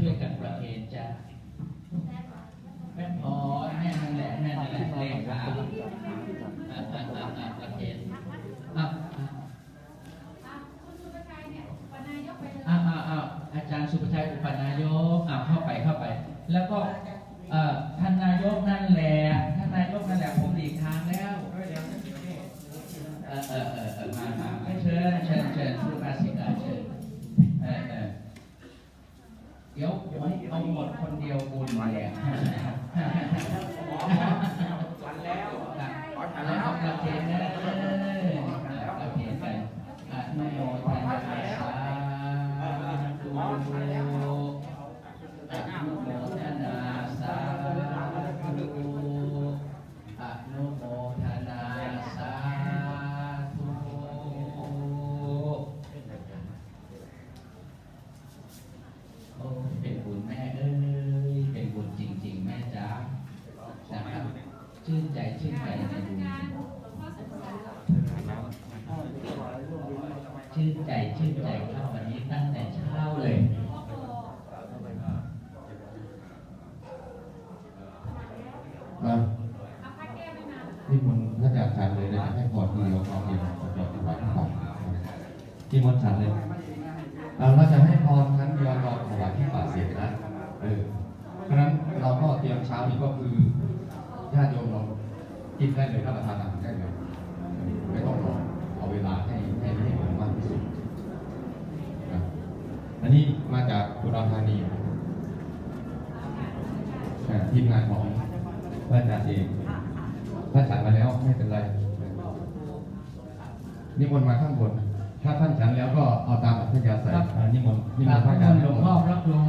ช่วยกันประเคนจ้าแม่พอแม่นั่นแหละแม่นั่นแหละเลขาประเคนอาจารย์สุภชัยอุปนายกเข้าไปเข้าไป แล้วก็ เดียวกูเนี่ย ชื่นใจชื่นใจครับวันนี้ตั้งแต่เช้าเลยมาที่มนถ้านอกจารเลยนะให้กอดมือเราเอาเดียวกอดถวายที่ฝังที่มนฉันเลยเราจะให้พรทั้งเดียวเราถวายที่ป่าเสียนะเออเพราะนั้นเราก็เตรียมเช้านี้ก็คือญาติโยมเรากินได้เลยรับประธานอาหารได้เลย จากอุดรธานีทีมงานของพระอาจารย์เองถ้าฉันมาแล้วไม่เป็นไรนิมนต์มาข้างบน ถ้าท่านฉันแล้วก็เอาตามอัธยาศัยนิมนต์นิมนต์พระอาจารย์ หลวงพ่อพระครู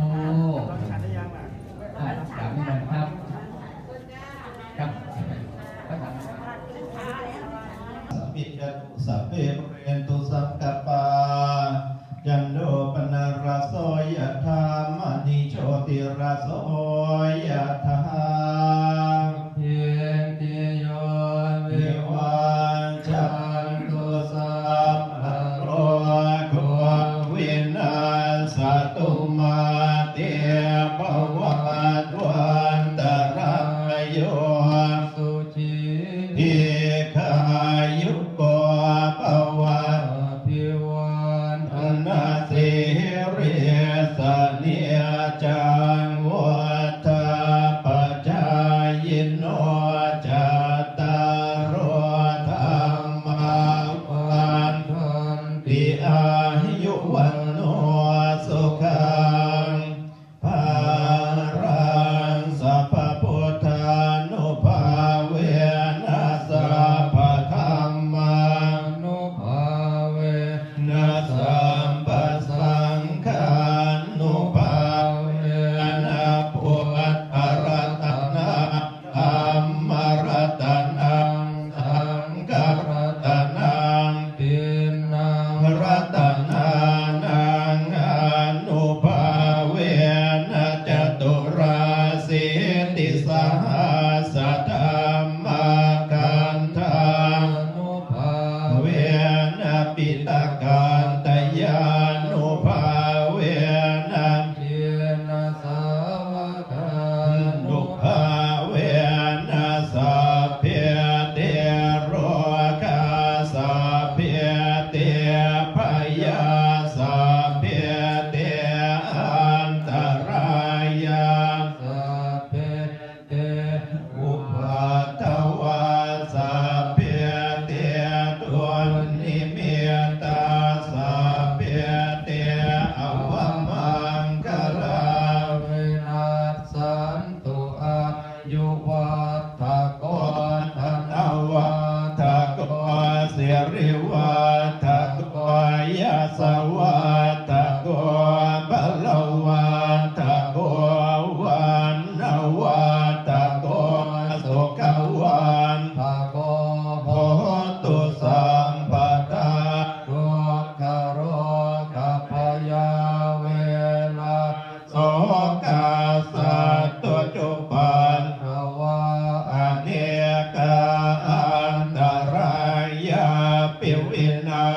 จา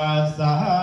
วิน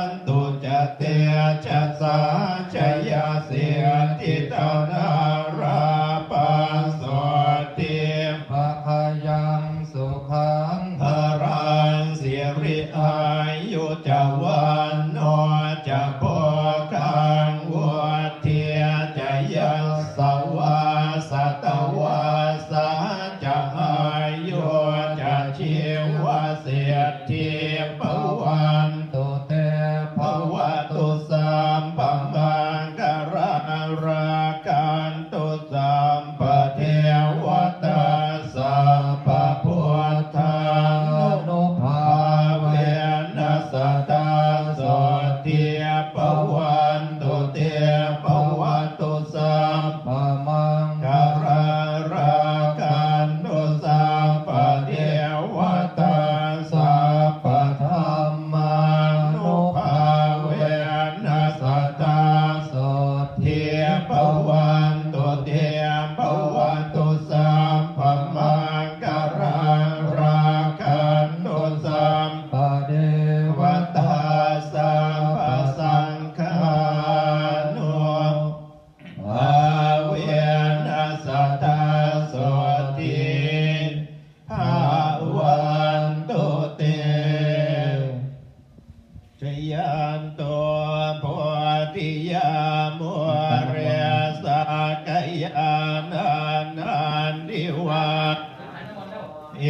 เอ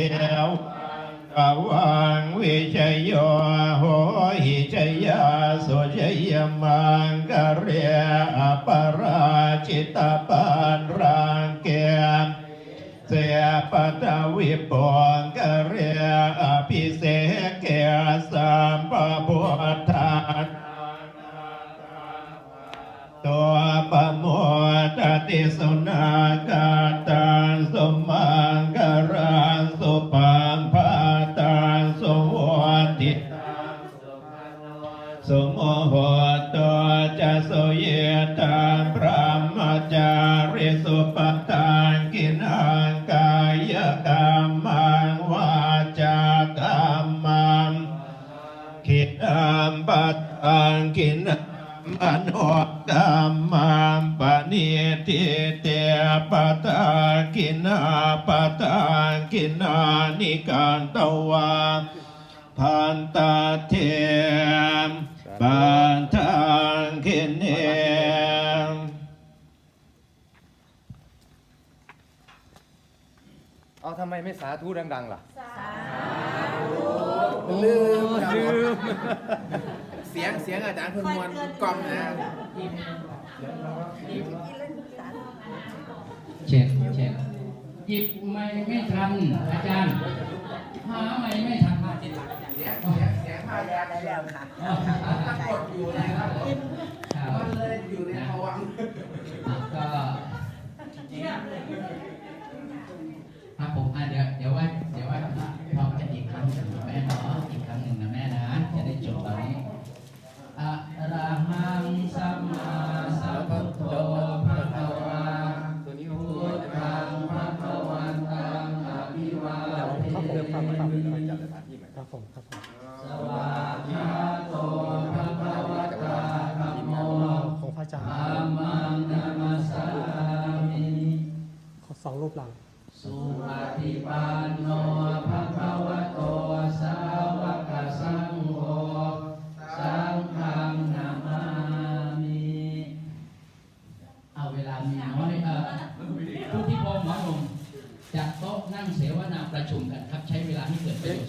วกวังวิชยโยโหหิชยาสุชยมังกเรียอปราชิตปันรังเกียมเสียปตวิปงกเรียอภิเศกเกสัมปพุทธาตัวปโมตติสุนาคาตังามปัตตังกินมโนกรรมังปณิทิเตปตากินาปตากินานิการตวาพันตาเทมปันทังคินเนมเอาทำไมไม่สาธุดัง ๆ ล่ะ ลืมลืม เสียงเสียงอาจารย์เพิ่งมวนกล่อมนะเช็ดเช็ดหยิบไม่ไม่ทันอาจารย์ หาไม่ไม่ทันมาจิตหลักเสียงเสียงเสียงมาแล้แล้วค่ะตั้งกดอยู่นะครับมันเลยอยู่ในภวังค์ ประชุมกันครับใช้เวลาที่เกิดประโย